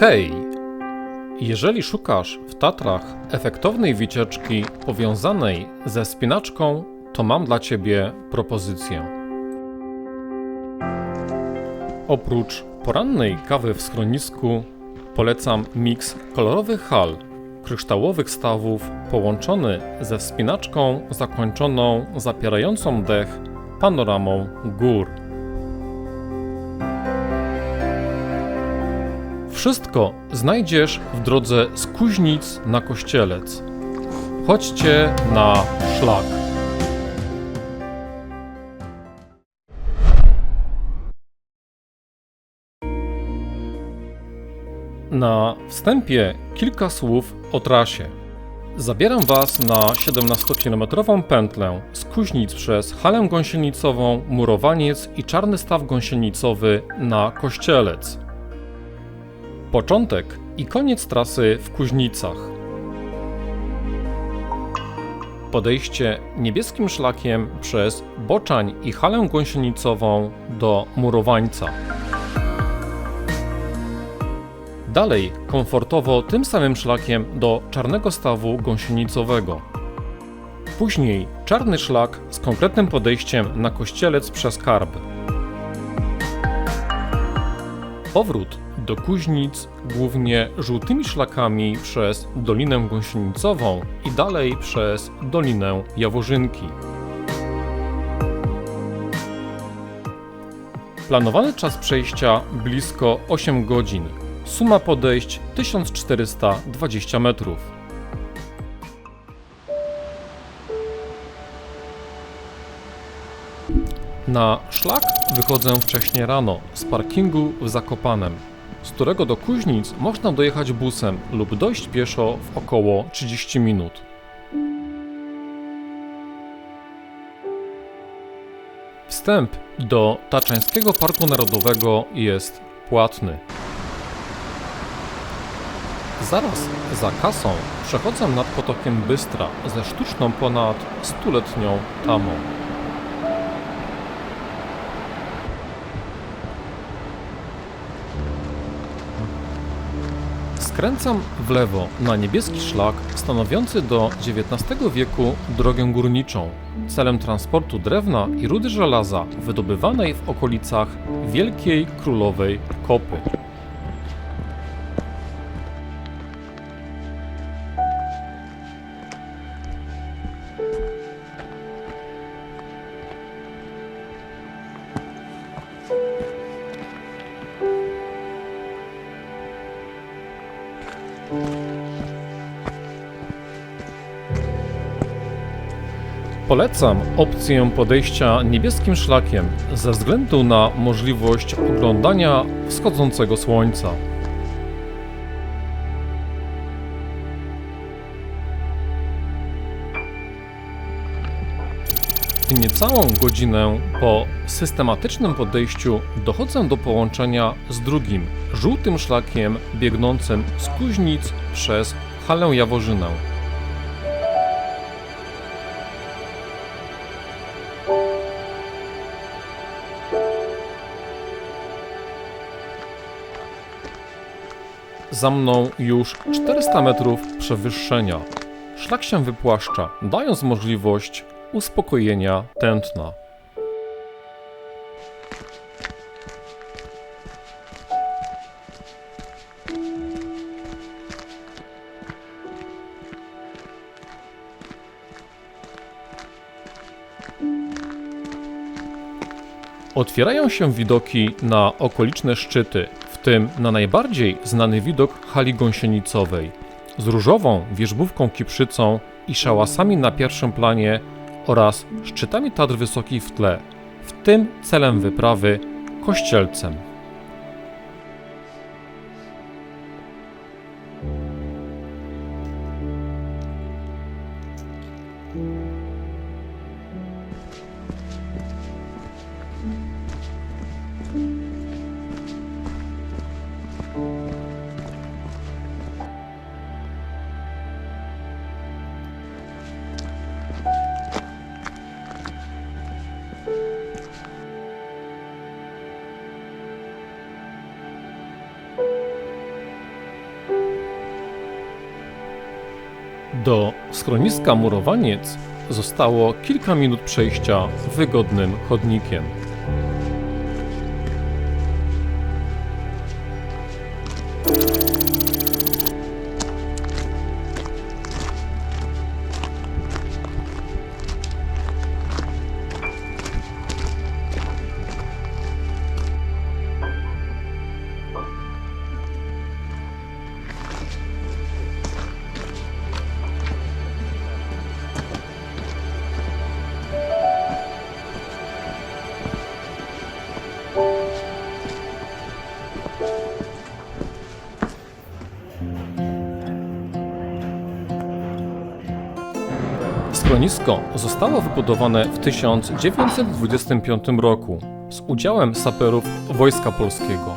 Hej! Jeżeli szukasz w Tatrach efektownej wycieczki powiązanej ze spinaczką, to mam dla Ciebie propozycję. Oprócz porannej kawy w schronisku, polecam miks kolorowych hal, kryształowych stawów połączony ze wspinaczką zakończoną zapierającą dech panoramą gór. Wszystko znajdziesz w drodze z Kuźnic na Kościelec. Chodźcie na szlak. Na wstępie kilka słów o trasie. Zabieram Was na 17-kilometrową pętlę z Kuźnic przez Halę Gąsienicową, Murowaniec i Czarny Staw Gąsienicowy na Kościelec. Początek i koniec trasy w Kuźnicach. Podejście niebieskim szlakiem przez Boczań i Halę Gąsienicową do Murowańca. Dalej komfortowo tym samym szlakiem do Czarnego Stawu Gąsienicowego. Później czarny szlak z konkretnym podejściem na Kościelec przez Karb. Powrót do Kuźnic głównie żółtymi szlakami przez Dolinę Gąsienicową i dalej przez Dolinę Jaworzynki. Planowany czas przejścia blisko 8 godzin. Suma podejść 1420 metrów. Na szlak wychodzę wcześnie rano z parkingu w Zakopanem, z którego do Kuźnic można dojechać busem lub dojść pieszo w około 30 minut. Wstęp do Taczańskiego Parku Narodowego jest płatny. Zaraz za kasą przechodzę nad potokiem Bystra ze sztuczną ponad stuletnią tamą. Skręcam w lewo na niebieski szlak stanowiący do XIX wieku drogę górniczą, celem transportu drewna i rudy żelaza wydobywanej w okolicach Wielkiej Królowej Kopy. Polecam opcję podejścia niebieskim szlakiem ze względu na możliwość oglądania wschodzącego słońca. Niecałą godzinę po systematycznym podejściu dochodzę do połączenia z drugim, żółtym szlakiem biegnącym z Kuźnic przez Halę Jaworzynę. Za mną już 400 metrów przewyższenia. Szlak się wypłaszcza, dając możliwość uspokojenia tętna. Otwierają się widoki na okoliczne szczyty, w tym na najbardziej znany widok hali gąsienicowej z różową wierzbówką kiprzycą i szałasami na pierwszym planie oraz szczytami Tatr Wysokich w tle, w tym celem wyprawy Kościelcem. Do schroniska Murowaniec zostało kilka minut przejścia wygodnym chodnikiem. Schronisko zostało wybudowane w 1925 roku z udziałem saperów Wojska Polskiego.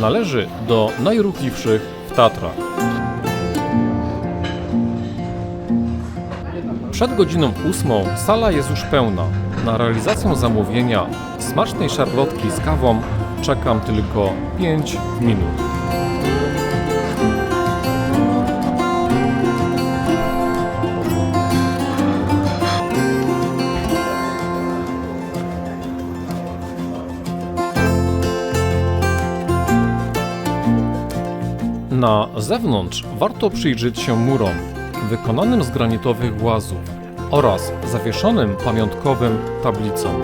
Należy do najruchliwszych w Tatrach. Przed godziną ósmą sala jest już pełna. Na realizację zamówienia smacznej szarlotki z kawą czekam tylko 5 minut. Na zewnątrz warto przyjrzeć się murom wykonanym z granitowych głazów oraz zawieszonym pamiątkowym tablicom.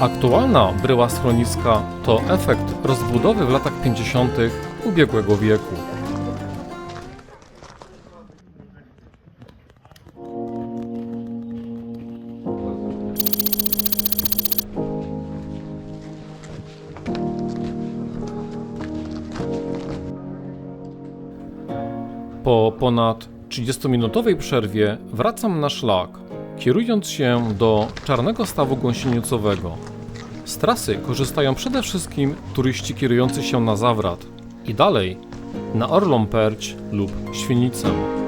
Aktualna bryła schroniska to efekt rozbudowy w latach 50. ubiegłego wieku. Po ponad 30-minutowej przerwie wracam na szlak, kierując się do Czarnego Stawu Gąsienicowego. Z trasy korzystają przede wszystkim turyści kierujący się na Zawrat i dalej na Orlą Perć lub Świnicę.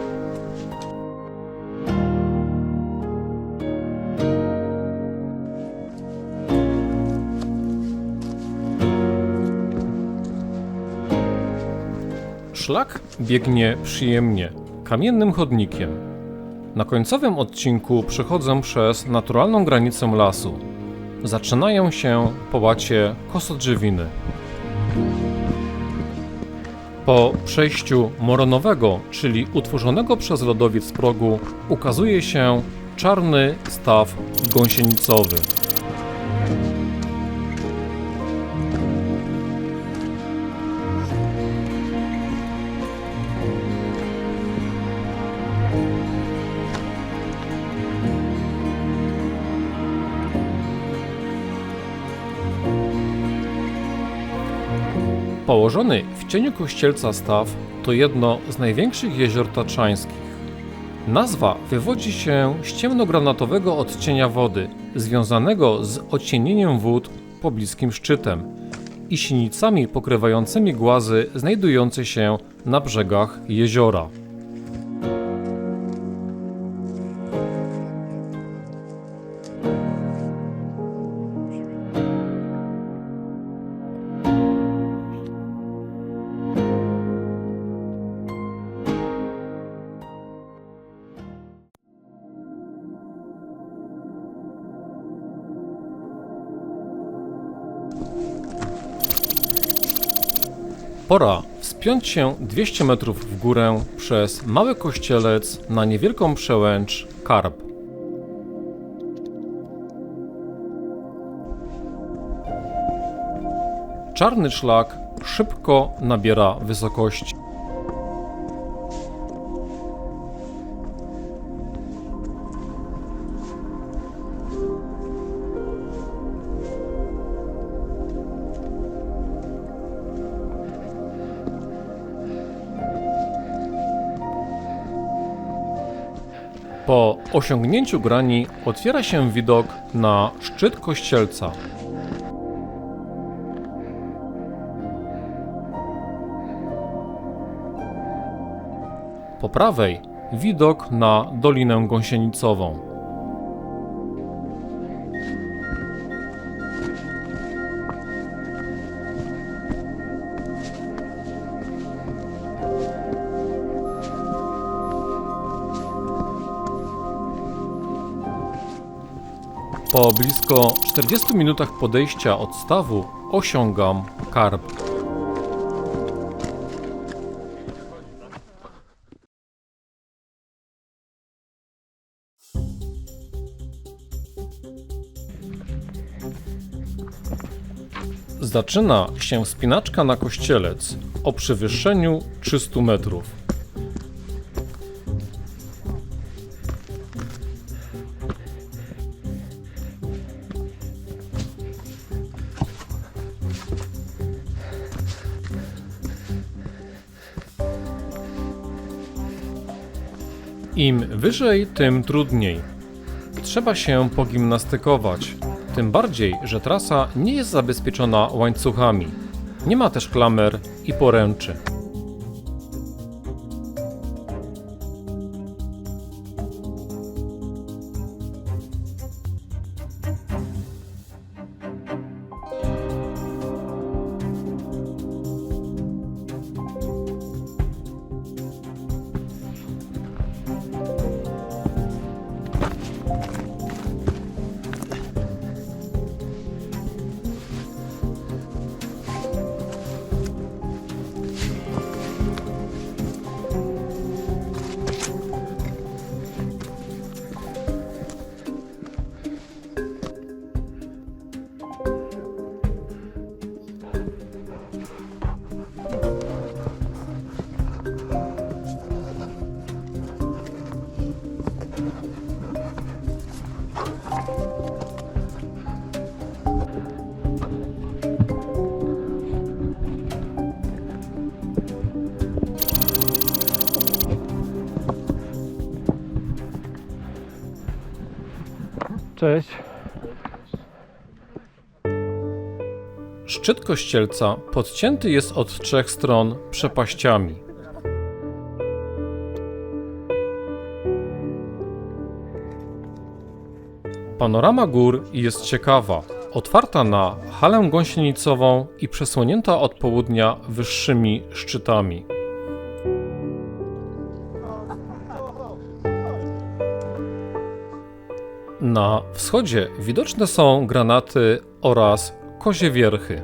Szlak biegnie przyjemnie, kamiennym chodnikiem. Na końcowym odcinku przechodzę przez naturalną granicę lasu. Zaczynają się połacie kosodrzewiny. Po przejściu moronowego, czyli utworzonego przez lodowiec progu, ukazuje się czarny staw gąsienicowy. Położony w cieniu kościelca staw to jedno z największych jezior tatrzańskich. Nazwa wywodzi się z ciemnogranatowego odcienia wody, związanego z ocienieniem wód pobliskim szczytem i sinicami pokrywającymi głazy znajdujące się na brzegach jeziora. Pora wspiąć się 200 metrów w górę przez mały kościelec na niewielką przełęcz Karp. Czarny szlak szybko nabiera wysokości. Po osiągnięciu grani otwiera się widok na szczyt kościelca. Po prawej widok na Dolinę Gąsienicową. Po blisko 40 minutach podejścia od stawu osiągam karp. Zaczyna się wspinaczka na kościelec o przewyższeniu 300 metrów. Im wyżej, tym trudniej. Trzeba się pogimnastykować. Tym bardziej, że trasa nie jest zabezpieczona łańcuchami. Nie ma też klamer i poręczy. Cześć. Szczyt kościelca podcięty jest od trzech stron przepaściami. Panorama gór jest ciekawa, otwarta na halę gąsienicową i przesłonięta od południa wyższymi szczytami. Na wschodzie widoczne są granaty oraz kozie wierchy.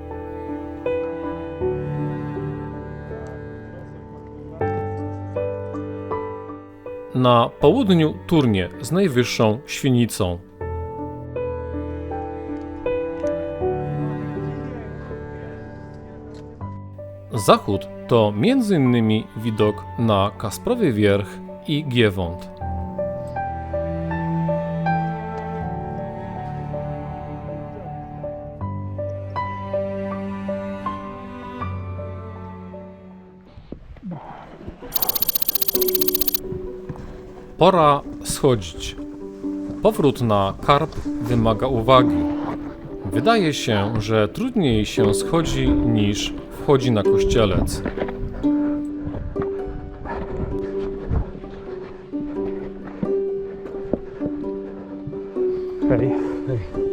Na południu Turnie z najwyższą świnicą. Zachód to m.in. widok na Kasprowy Wierch i Giewont. Pora schodzić. Powrót na karp wymaga uwagi. Wydaje się, że trudniej się schodzi niż wchodzi na kościelec. Hej.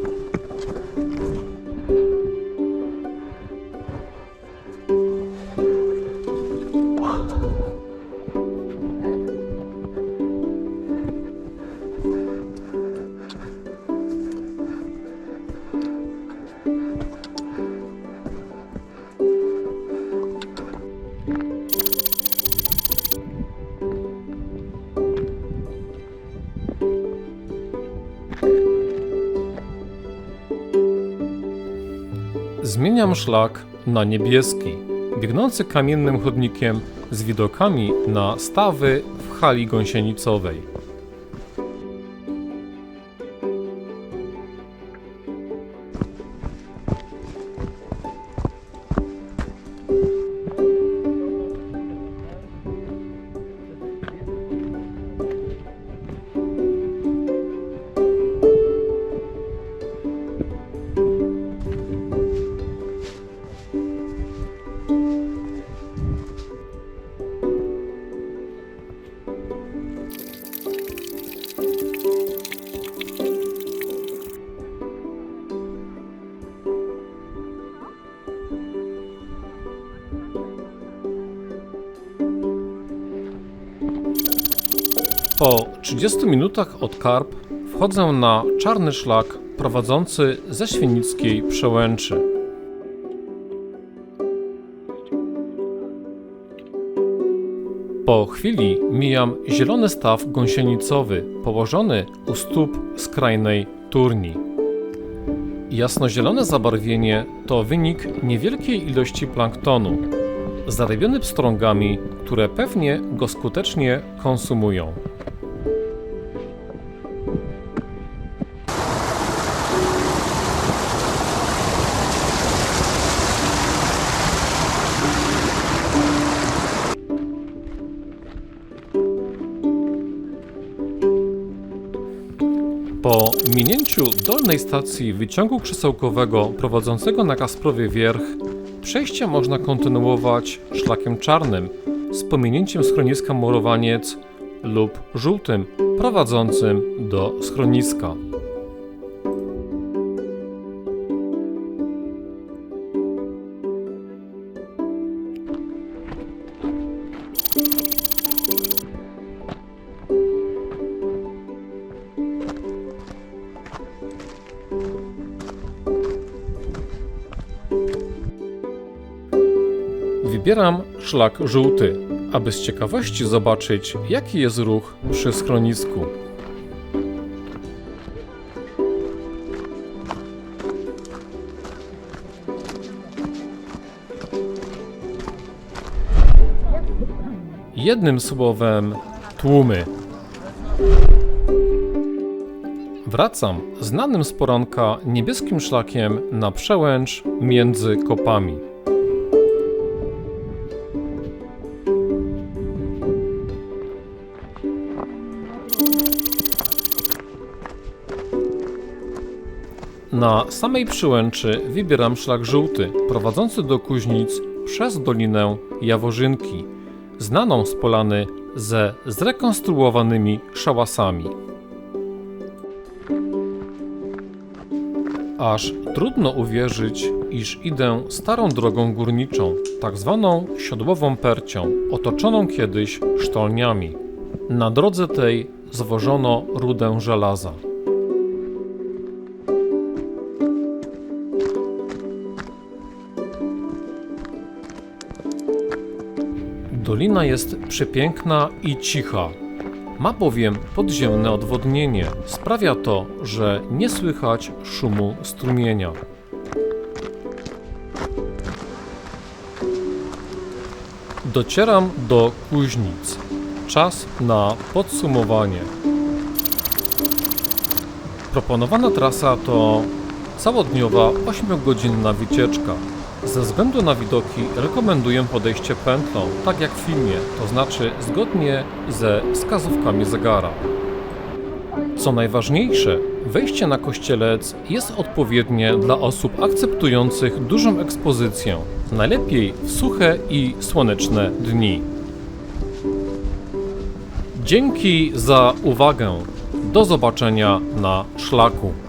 Zmieniam szlak na niebieski, biegnący kamiennym chodnikiem z widokami na stawy w hali gąsienicowej. Po 30 minutach od Karp wchodzę na czarny szlak prowadzący ze Świenickiej Przełęczy. Po chwili mijam zielony staw gąsienicowy położony u stóp skrajnej turni. Jasnozielone zabarwienie to wynik niewielkiej ilości planktonu, zarybiony pstrągami, które pewnie go skutecznie konsumują. Minięciu dolnej stacji wyciągu krzesełkowego prowadzącego na Kasprowie Wierch, przejście można kontynuować szlakiem czarnym z pominięciem schroniska Murowaniec lub żółtym prowadzącym do schroniska. Wybieram szlak żółty, aby z ciekawości zobaczyć, jaki jest ruch przy schronisku. Jednym słowem, tłumy. Wracam znanym z poranka niebieskim szlakiem na przełęcz między kopami. Na samej przyłęczy wybieram szlak żółty, prowadzący do Kuźnic przez Dolinę Jaworzynki, znaną z polany ze zrekonstruowanymi szałasami. Aż trudno uwierzyć, iż idę starą drogą górniczą, tak zwaną siodłową percią, otoczoną kiedyś sztolniami. Na drodze tej zwożono rudę żelaza. Dolina jest przepiękna i cicha. Ma bowiem podziemne odwodnienie. Sprawia to, że nie słychać szumu strumienia. Docieram do Kuźnic. Czas na podsumowanie. Proponowana trasa to całodniowa 8-godzinna wycieczka. Ze względu na widoki rekomenduję podejście pętlą, tak jak w filmie, to znaczy zgodnie ze wskazówkami zegara. Co najważniejsze, wejście na kościelec jest odpowiednie dla osób akceptujących dużą ekspozycję, najlepiej w suche i słoneczne dni. Dzięki za uwagę. Do zobaczenia na szlaku.